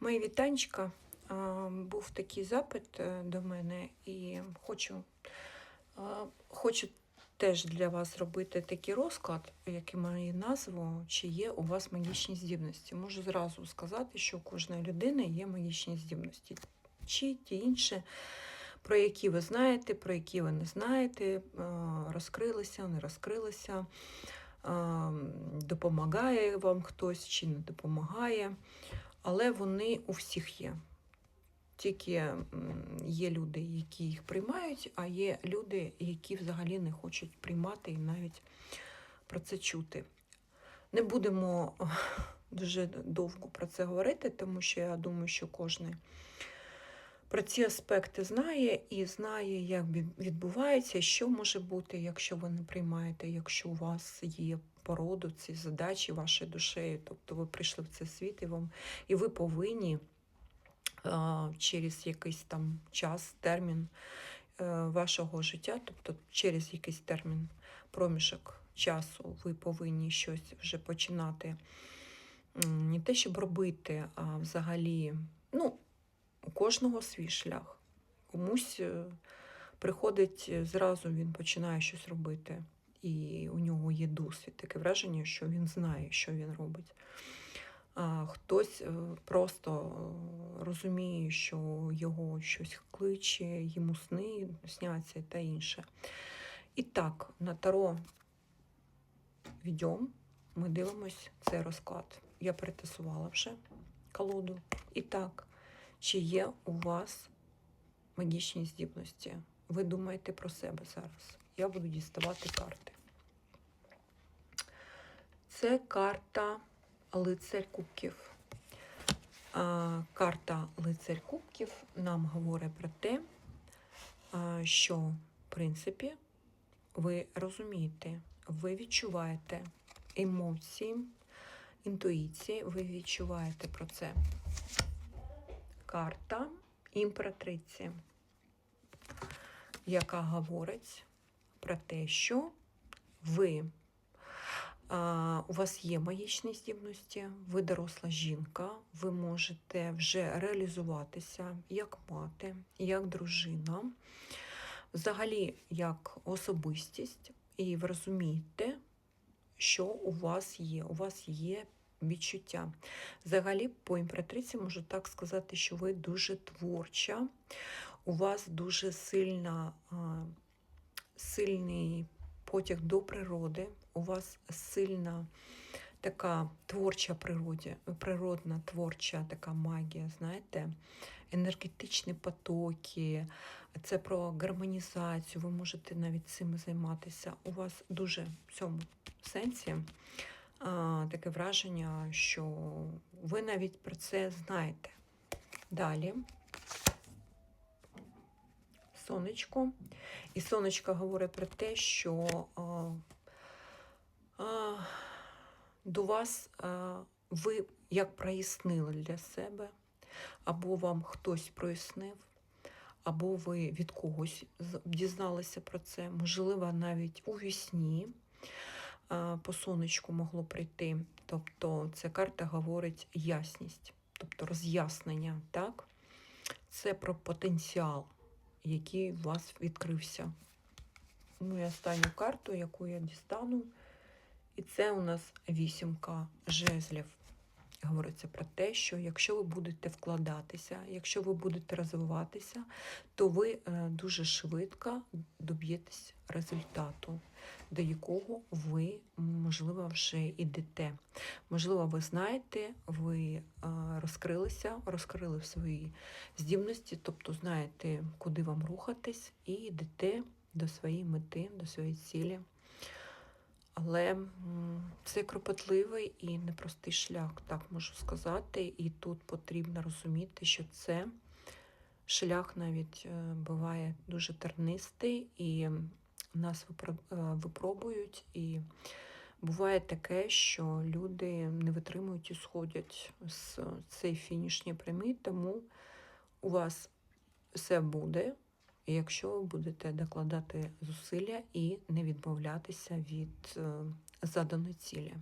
Мої вітанечка. А, Був такий запит е, до мене і хочу, хочу теж для вас зробити такий розклад, який має назву, чи є у вас магічні здібності. Можу зразу сказати, що у кожної людини є магічні здібності. Чи ті інші, про які ви знаєте, про які ви не знаєте, розкрилися, не розкрилися, допомагає вам хтось чи не допомагає але вони у всіх є. Тільки є люди, які їх приймають, а є люди, які взагалі не хочуть приймати і навіть про це чути. Не будемо дуже довго про це говорити, тому що я думаю, що кожен про ці аспекти знає і знає, як відбувається, що може бути, якщо ви не приймаєте, якщо у вас є породу, ці задачі вашою душею. Тобто ви прийшли в цей світ і вам і ви повинні через якийсь там час, термін е, вашого життя, тобто через якийсь термін, проміжок часу, ви повинні щось вже починати не те, щоб робити, а взагалі, ну, кожного свій шлях. Комусь е, приходить е, зразу, він починає щось робити, і у нього є досвід. Таке враження, що він знає, що він робить. А хтось е, просто розуміє, що його щось кличе, йому сни сняться та інше. І так, на таро відьом ми дивимось цей розклад. Я перетасувала вже колоду. І так, чи є у вас магічні здібності? Ви думаєте про себе зараз. Я буду діставати карти. Це карта Лицарь Кубків. Карта Лицарь Кубків нам говорить про те, що, в принципі, ви розумієте, ви відчуваєте емоції, інтуїції, ви відчуваєте про це. Карта імператриці, яка говорить про те, що ви а, у вас є магічні здібності, ви доросла жінка, ви можете вже реалізуватися як мати, як дружина, взагалі як особистість, і ви розумієте, що у вас є. У вас є відчуття. Взагалі, по імператриці можу так сказати, що ви дуже творча, у вас дуже сильна, сильний потяг до природи, у вас сильна така творча природі, природна творча така магія, знаєте, енергетичні потоки, це про гармонізацію, ви можете навіть цим займатися. У вас дуже в цьому сенсі таке враження, що ви навіть про це знаєте. Далі. Сонечко. І сонечко говорить про те, що а, а, до вас а, ви як прояснили для себе, або вам хтось прояснив, або ви від когось дізналися про це, можливо, навіть у вісні по сонечку могло прийти. Тобто ця карта говорить ясність, тобто роз'яснення, так? Це про потенціал, який у вас відкрився. Ну і останню карту, яку я дістану, і це у нас вісімка жезлів. Говориться про те, що якщо ви будете вкладатися, якщо ви будете розвиватися, то ви е, дуже швидко доб'єтесь результату, до якого ви, можливо, вже йдете. Можливо, ви знаєте, ви е, розкрилися, розкрили свої здібності, тобто знаєте, куди вам рухатись, і йдете до своєї мети, до своєї цілі. Але це кропотливий і непростий шлях, так можу сказати. І тут потрібно розуміти, що це шлях навіть е, буває дуже тернистий, і нас е, випробують. І буває таке, що люди не витримують і сходять з цієї фінішньої прямі, тому у вас все буде, якщо ви будете докладати зусилля і не відмовлятися від е, заданої цілі.